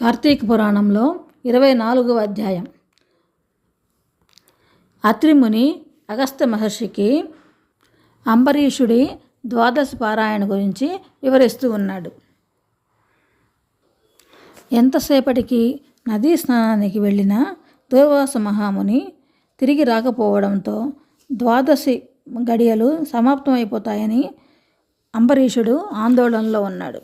కార్తీక పురాణంలో ఇరవై నాలుగవ అధ్యాయం. అత్రిముని అగస్త్య మహర్షికి అంబరీషుడి ద్వాదశ పారాయణ గురించి వివరిస్తూ ఉన్నాడు. ఎంతసేపటికి నదీ స్నానానికి వెళ్ళిన దుర్వాస మహాముని తిరిగి రాకపోవడంతో ద్వాదశి గడియలు సమాప్తమైపోతాయని అంబరీషుడు ఆందోళనలో ఉన్నాడు.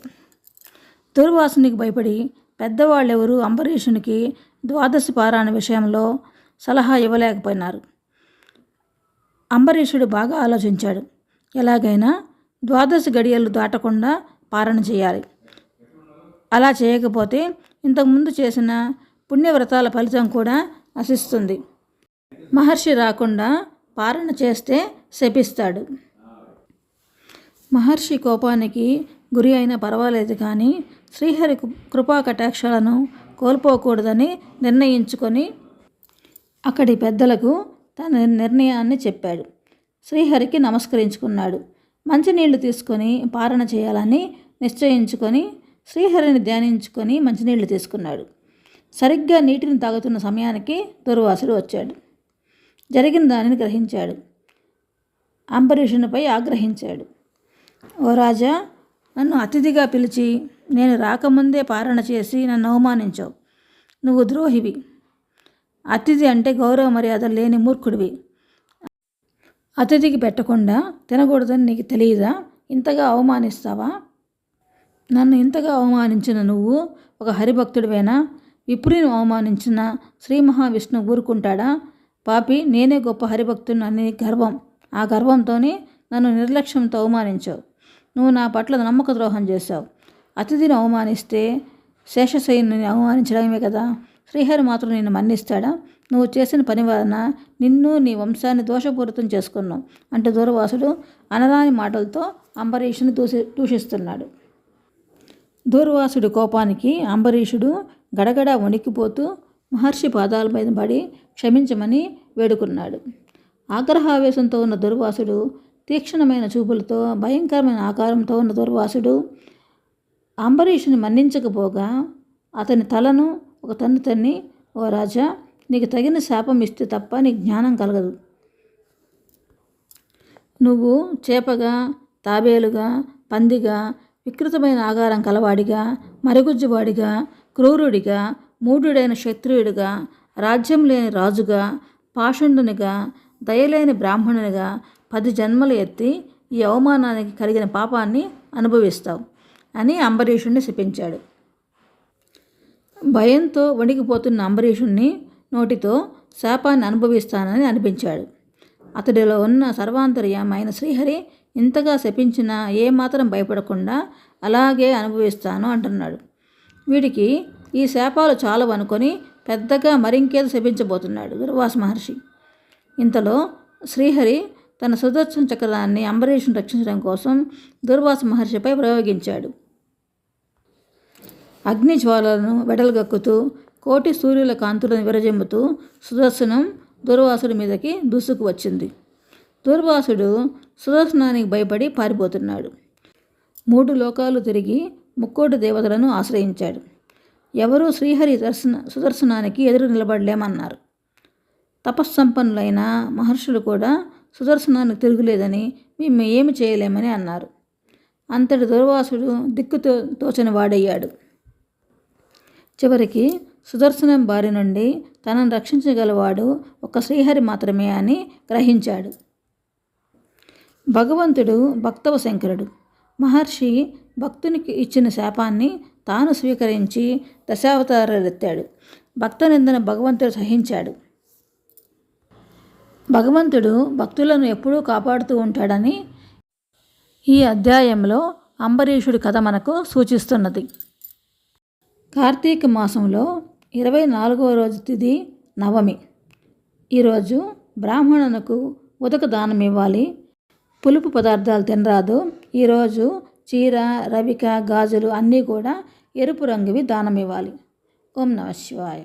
దుర్వాసునికి భయపడి పెద్దవాళ్ళెవరూ అంబరీషునికి ద్వాదశి పారాయణ విషయంలో సలహా ఇవ్వలేకపోయినారు. అంబరీషుడు బాగా ఆలోచించాడు. ఎలాగైనా ద్వాదశి గడియలు దాటకుండా పారణ చేయాలి. అలా చేయకపోతే ఇంతకుముందు చేసిన పుణ్యవ్రతాల ఫలితం కూడా నశిస్తుంది. మహర్షి రాకుండా పారణ చేస్తే శపిస్తాడు. మహర్షి కోపానికి గురి అయినా పర్వాలేదు కానీ శ్రీహరి కృపా కటాక్షాలను కోల్పోకూడదని నిర్ణయించుకొని అక్కడి పెద్దలకు తన నిర్ణయాన్ని చెప్పాడు. శ్రీహరికి నమస్కరించుకున్నాడు. మంచినీళ్ళు తీసుకొని పారణ చేయాలని నిశ్చయించుకొని శ్రీహరిని ధ్యానించుకొని మంచినీళ్ళు తీసుకున్నాడు. సరిగ్గా నీటిని తాగుతున్న సమయానికి దుర్వాసుడు వచ్చాడు. జరిగిన దానిని గ్రహించాడు. అంబరీషునిపై ఆగ్రహించాడు. ఓ రాజా నన్ను అతిథిగా పిలిచి నేను రాకముందే పారణ చేసి నన్ను అవమానించావు. నువ్వు ద్రోహివి. అతిథి అంటే గౌరవ మర్యాద లేని మూర్ఖుడివి. అతిథికి పెట్టకుండా తినకూడదని నీకు తెలియదా ఇంతగా అవమానిస్తావా? నన్ను ఇంతగా అవమానించిన నువ్వు ఒక హరిభక్తుడివేనా? విప్రుని అవమానించిన శ్రీ మహావిష్ణు ఊరుకుంటాడా? పాపి నేనే గొప్ప హరిభక్తుని అనే గర్వం. ఆ గర్వంతోనే నన్ను నిర్లక్ష్యంతో అవమానించావు. నువ్వు నా పట్ల నమ్మక ద్రోహం చేశావు. అతిథిని అవమానిస్తే శేషశయుని అవమానించడమే కదా? శ్రీహరి మాత్రం నిన్ను మన్నిస్తాడా? నువ్వు చేసిన పని వలన నిన్ను నీ వంశాన్ని దోషపూరితం చేసుకున్నావు అంటే దూర్వాసుడు అనరాని మాటలతో అంబరీషుని దూషి దూషిస్తున్నాడు. దూర్వాసుడి కోపానికి అంబరీషుడు గడగడ వణికిపోతూ మహర్షి పాదాల మీద పడి క్షమించమని వేడుకున్నాడు. ఆగ్రహావేశంతో ఉన్న దుర్వాసుడు తీక్షణమైన చూపులతో భయంకరమైన ఆకారంతో ఉన్న దుర్వాసుడు అంబరీషుని మన్నించకపోగా అతని తలను ఒక తన్ను తన్ని ఓ రాజా నీకు తగిన శాపం ఇస్తే తప్ప నీకు జ్ఞానం కలగదు. నువ్వు చేపగా తాబేలుగా పందిగా వికృతమైన ఆకారం కలవాడిగా మరుగుజ్జువాడిగా క్రూరుడిగా మూఢుడైన క్షత్రియుడిగా రాజ్యం లేని రాజుగా పాషండునిగా దయలేని బ్రాహ్మణునిగా పది జన్మలు ఎత్తి ఈ అవమానానికి కలిగిన పాపాన్ని అనుభవిస్తావు అని అంబరీషుణ్ణి శపించాడు. భయంతో వణికిపోతున్న అంబరీషుణ్ణి నోటితో శాపాన్ని అనుభవిస్తానని అనిపించాడు. అతడిలో ఉన్న సర్వాంతర్యమైన శ్రీహరి ఇంతగా శపించినా ఏమాత్రం భయపడకుండా అలాగే అనుభవిస్తాను అంటున్నాడు. వీడికి ఈ శాపాలు చాలవు అనుకొని పెద్దగా మరింకేదో శపించబోతున్నాడు దుర్వాస మహర్షి. ఇంతలో శ్రీహరి తన సుదర్శన చక్రాన్ని అంబరీషుని రక్షించడం కోసం దుర్వాస మహర్షిపై ప్రయోగించాడు. అగ్ని జ్వాలలను వెడలగక్కుతూ కోటి సూర్యుల కాంతులను విరజిమ్ముతూ సుదర్శనం దుర్వాసుడి మీదకి దూసుకు వచ్చింది. దుర్వాసుడు సుదర్శనానికి భయపడి పారిపోతున్నాడు. మూడు లోకాలు తిరిగి ముక్కోటి దేవతలను ఆశ్రయించాడు. ఎవరూ శ్రీహరి దర్శన సుదర్శనానికి ఎదురు నిలబడలేమన్నారు. తపస్సంపన్నులైన మహర్షులు కూడా సుదర్శనానికి తిరుగులేదని మేము ఏమి చేయలేమని అన్నారు. అంతటి దుర్వాసుడు దిక్కుతో తోచని వాడయ్యాడు. చివరికి సుదర్శనం బారి నుండి తనను రక్షించగలవాడు ఒక శ్రీహరి మాత్రమే అని గ్రహించాడు. భగవంతుడు భక్తవ శంకరుడు మహర్షి భక్తునికి ఇచ్చిన శాపాన్ని తాను స్వీకరించి దశావతారెత్తాడు భక్త నిందన భగవంతుడు సహించాడు. భగవంతుడు భక్తులను ఎప్పుడూ కాపాడుతూ ఉంటాడని ఈ అధ్యాయంలో అంబరీషుడి కథ మనకు సూచిస్తున్నది. కార్తీక మాసంలో ఇరవై నాలుగవ రోజు తిది నవమి. ఈరోజు బ్రాహ్మణునకు ఉదక దానం ఇవ్వాలి. పులుపు పదార్థాలు తినరాదు. ఈరోజు చీర రవిక గాజులు అన్నీ కూడా ఎరుపు రంగువి దానం ఇవ్వాలి. ఓం నమ శివాయ.